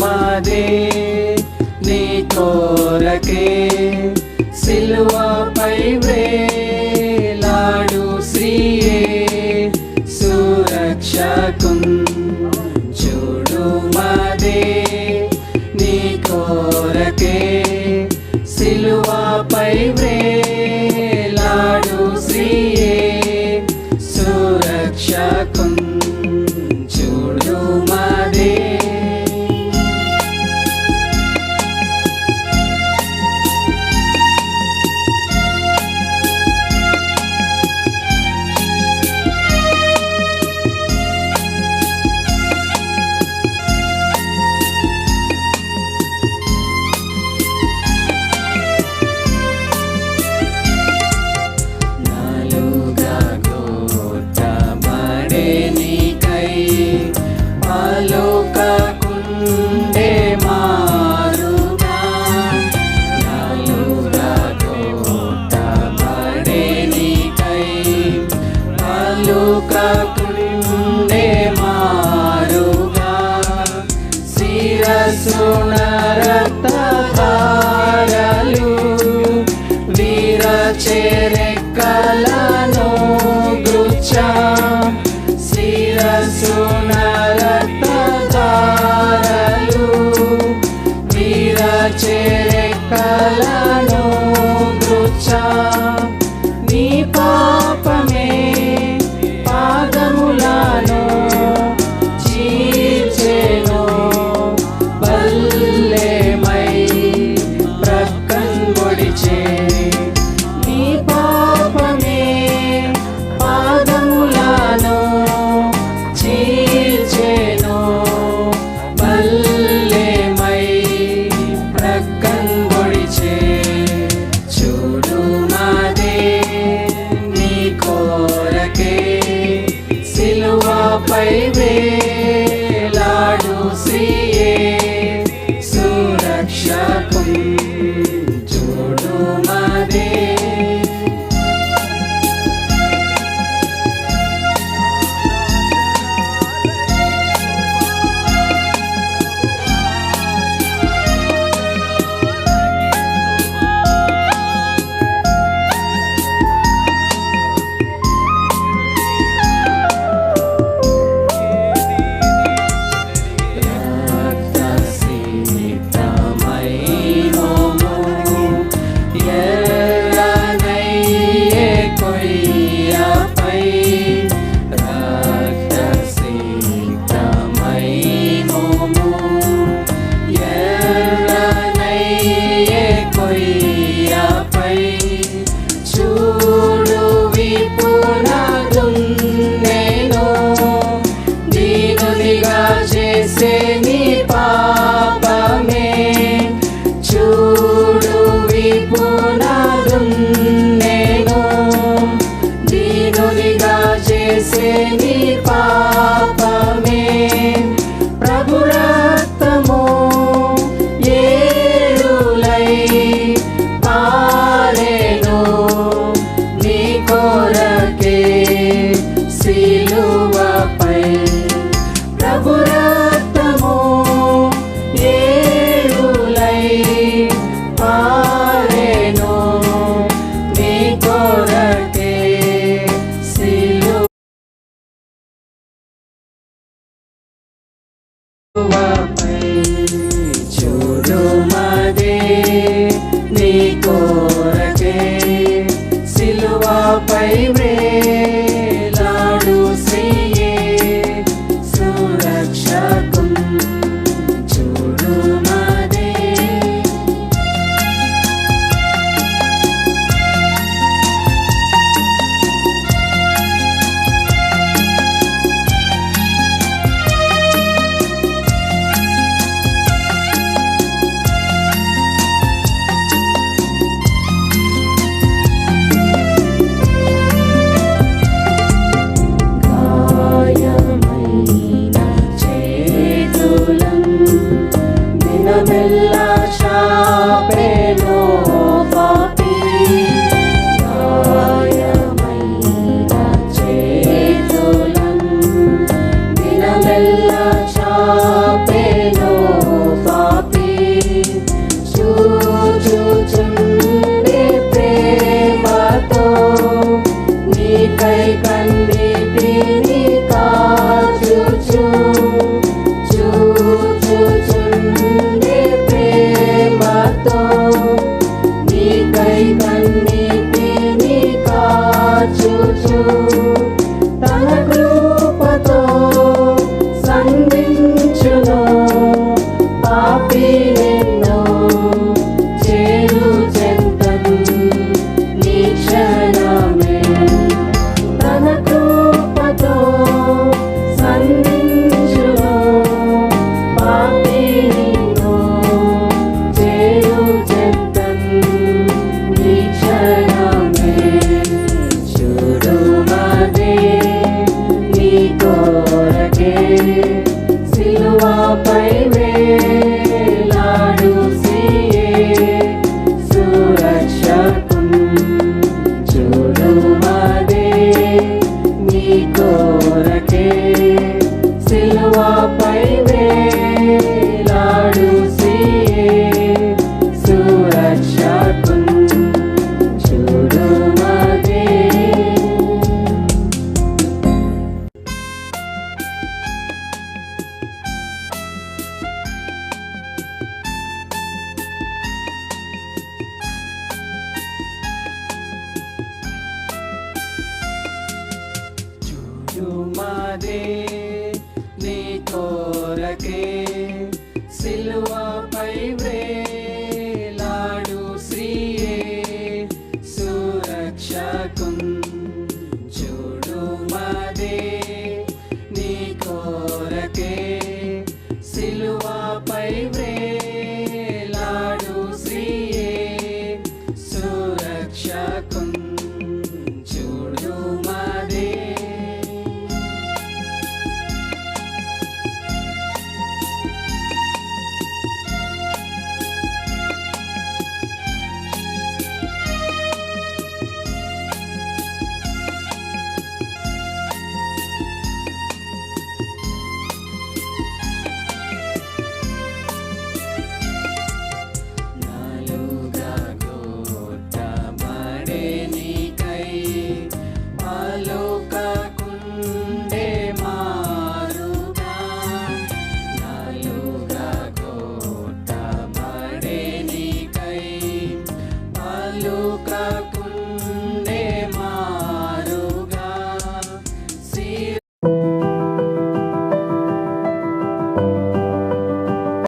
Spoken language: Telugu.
మాదే నీ కోరకే సిల్వపై వేలాడు శ్రీయే సురక్షకుం. చూడు మాదే నీ కోరకే సిల్వపై వే por. people. సిలువపై వేలాడు